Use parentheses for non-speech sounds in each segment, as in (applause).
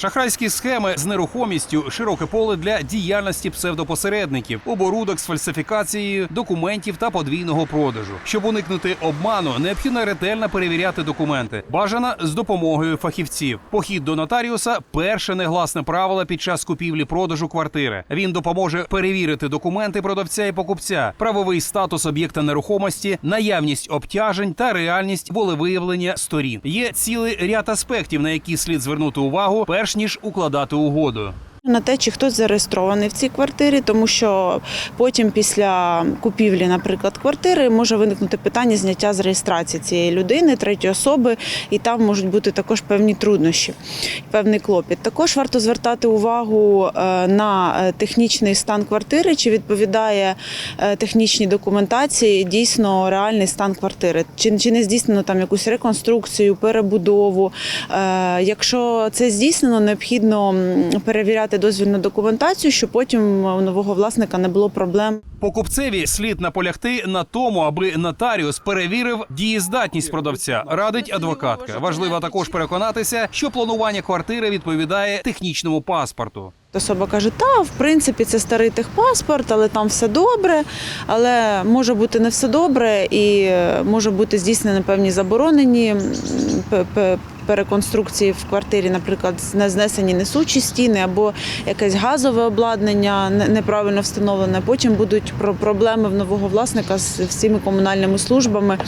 Шахрайські схеми з нерухомістю широке поле для діяльності псевдопосередників, оборудок з фальсифікацією документів та подвійного продажу. Щоб уникнути обману, необхідно ретельно перевіряти документи. Бажано з допомогою фахівців. Похід до нотаріуса перше негласне правило під час купівлі-продажу квартири. Він допоможе перевірити документи продавця і покупця, правовий статус об'єкта нерухомості, наявність обтяжень та реальність волевиявлення сторін. Є цілий ряд аспектів, на які слід звернути увагу, перш ніж укладати угоду. На те, чи хтось зареєстрований в цій квартирі, тому що потім, після купівлі, наприклад, квартири, може виникнути питання зняття з реєстрації цієї людини, третьої особи, і там можуть бути також певні труднощі, певний клопіт. Також варто звертати увагу е, на е, технічний стан квартири, чи відповідає е, технічній документації дійсно реальний стан квартири, чи, не здійснено там якусь реконструкцію, перебудову. Якщо це здійснено, необхідно м, перевіряти дозвільну документацію, щоб потім у нового власника не було проблем. Покупцеві слід наполягти на тому, аби нотаріус перевірив дієздатність продавця. Радить адвокатка. Важливо також переконатися, що планування квартири відповідає технічному паспорту. Особа каже, та в принципі це старий техпаспорт, але там все добре. Але може бути не все добре, і е, може бути здійснені певні заборонені переконструкції в квартирі, наприклад, не знесені несучі стіни або якесь газове обладнання неправильно встановлене. Потім будуть про- проблеми в нового власника з всіми комунальними службами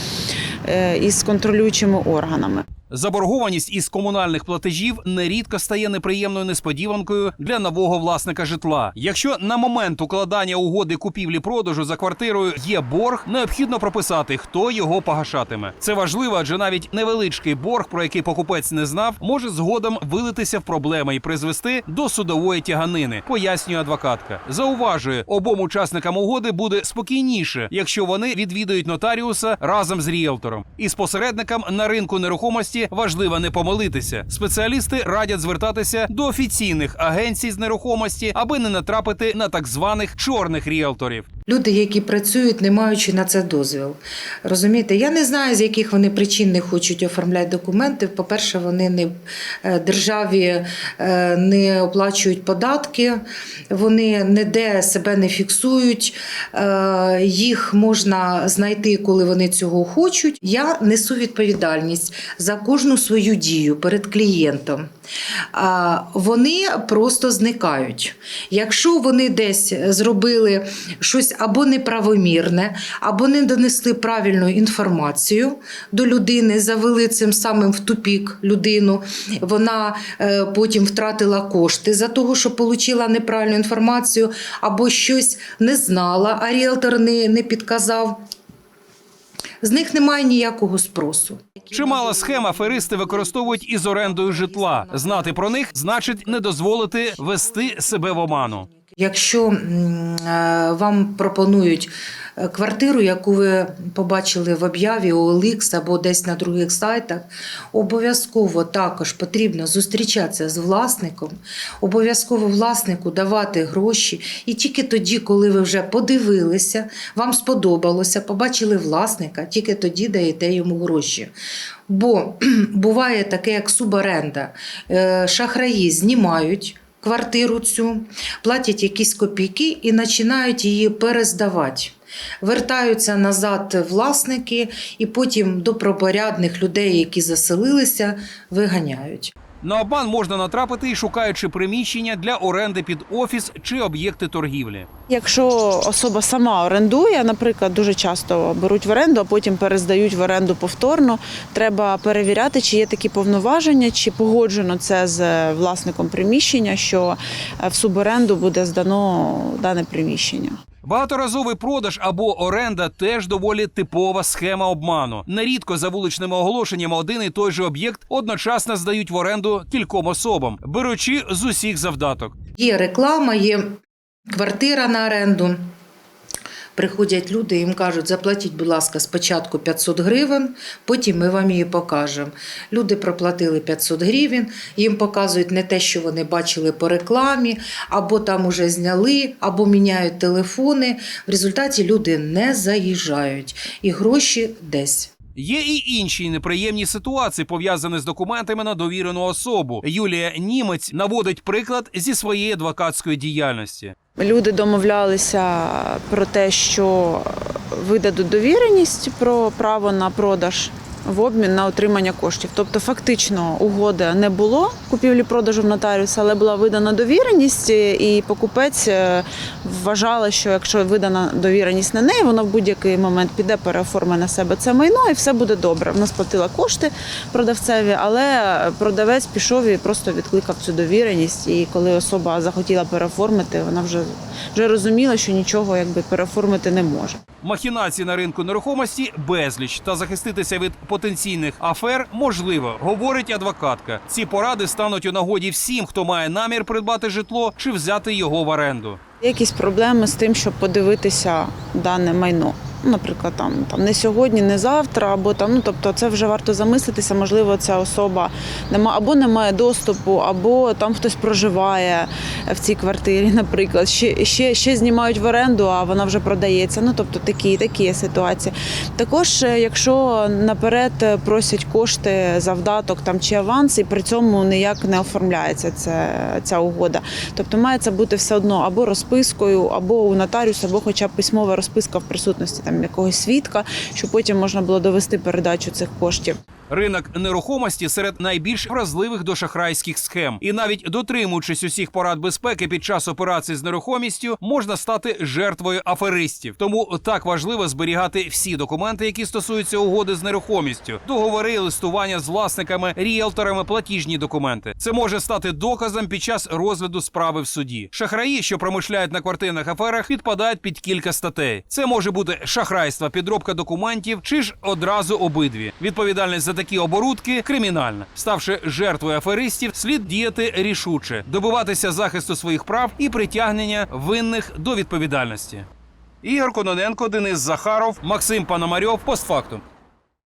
е, і з контролюючими органами. Заборгованість із комунальних платежів нерідко стає неприємною несподіванкою для нового власника житла. Якщо на момент укладання угоди купівлі-продажу за квартирою є борг, необхідно прописати, хто його погашатиме. Це важливо, адже навіть невеличкий борг, про який покупець не знав, може згодом вилитися в проблеми і призвести до судової тяганини, пояснює адвокатка. Зауважує, обом учасникам угоди буде спокійніше, якщо вони відвідують нотаріуса разом з ріелтором. І з посередникам на ринку нерухомості важливо не помилитися. Спеціалісти радять звертатися до офіційних агенцій з нерухомості, аби не натрапити на так званих чорних ріелторів. Люди, які працюють, не маючи на це дозвіл. Розумієте, я не знаю, з яких вони причин не хочуть оформляти документи. По-перше, вони не е, державі е, не оплачують податки, вони ніде себе не фіксують, е, їх можна знайти, коли вони цього хочуть. Я несу відповідальність за кожну свою дію перед клієнтом. Вони просто зникають. Якщо вони десь зробили щось або неправомірне, або не донесли правильну інформацію до людини, завели цим самим в тупік людину, вона е, потім втратила кошти за того, що отримала неправильну інформацію, або щось не знала, а ріелтор не, не підказав. З них немає ніякого спросу. Чимало схем аферисти використовують із орендою житла. Знати про них значить не дозволити вести себе в оману. Якщо е, вам пропонують квартиру, яку ви побачили в об'яві OLX або десь на других сайтах, обов'язково також потрібно зустрічатися з власником, обов'язково власнику давати гроші. І тільки тоді, коли ви вже подивилися, вам сподобалося, побачили власника, тільки тоді даєте йому гроші. Бо (clears throat) буває таке, як суборенда. Е, Шахраї знімають квартиру цю, платять якісь копійки і починають її перездавати. Вертаються назад власники, і потім добропорядних людей, які заселилися, виганяють. На обман можна натрапити і шукаючи приміщення для оренди під офіс чи об'єкти торгівлі. Якщо особа сама орендує, наприклад, дуже часто беруть в оренду, а потім перездають в оренду повторно. Треба перевіряти, чи є такі повноваження, чи погоджено це з власником приміщення, що е, в суборенду буде здано дане приміщення. Багаторазовий продаж або оренда теж доволі типова схема обману. Нерідко за вуличними оголошеннями один і той же об'єкт одночасно здають в оренду кільком особам, беручи з усіх завдаток. Є реклама, є квартира на оренду. Приходять люди, їм кажуть, заплатіть, будь ласка, спочатку 500 гривень, потім ми вам її покажемо. Люди проплатили 500 гривень, їм показують не те, що вони бачили по рекламі, або там уже зняли, або міняють телефони. В результаті люди не заїжджають і гроші десь. Є і інші неприємні ситуації, пов'язані з документами на довірену особу. Юлія Німець наводить приклад зі своєї адвокатської діяльності. Люди домовлялися про те, що видадуть довіреність про право на продаж в обмін на отримання коштів. Тобто, фактично, угоди не було купівлі-продажу в нотаріуса, але була видана довіреність, і покупець е, вважала, що якщо видана довіреність на неї, вона в будь-який момент піде, переоформить на себе це майно, і все буде добре. Вона сплатила кошти продавцеві, але продавець пішов і просто відкликав цю довіреність. І коли особа захотіла переоформити, вона вже, вже розуміла, що нічого якби переоформити не може. Махінації на ринку нерухомості безліч та захиститися від потенційних афер можливо, говорить адвокатка. Ці поради стануть у нагоді всім, хто має намір придбати житло чи взяти його в оренду. Якісь проблеми з тим, щоб подивитися дане майно. Наприклад, там, там не сьогодні, не завтра, або там, ну тобто, це вже варто замислитися. Можливо, ця особа нема або не має доступу, або там хтось проживає в цій квартирі, (laughs) наприклад. Ще, ще, ще знімають в оренду, а вона вже продається. Ну тобто такі, такі ситуації. Також, е, якщо наперед е, просять кошти за вдаток там чи аванс, і при цьому ніяк не оформляється це, ця угода. Тобто має це бути все одно або розпискою, або у нотаріуса, або хоча б письмова розписка в присутності там якогось свідка, щоб потім можна було довести передачу цих коштів. Ринок нерухомості серед найбільш вразливих до шахрайських схем, і навіть дотримуючись усіх порад безпеки під час операцій з нерухомістю, можна стати жертвою аферистів. Тому так важливо зберігати всі документи, які стосуються угоди з нерухомістю, договори, листування з власниками, ріелторами, платіжні документи. Це може стати доказом під час розгляду справи в суді. Шахраї, що промишляють на квартирних аферах, підпадають під кілька статей. Це може бути шахрайство, підробка документів чи ж одразу обидві. Відповідальність за такі оборудки кримінальна. Ставши жертвою аферистів, слід діяти рішуче, добиватися захисту своїх прав і притягнення винних до відповідальності. Ігор Кононенко, Денис Захаров, Максим Пономарьов. Постфактум.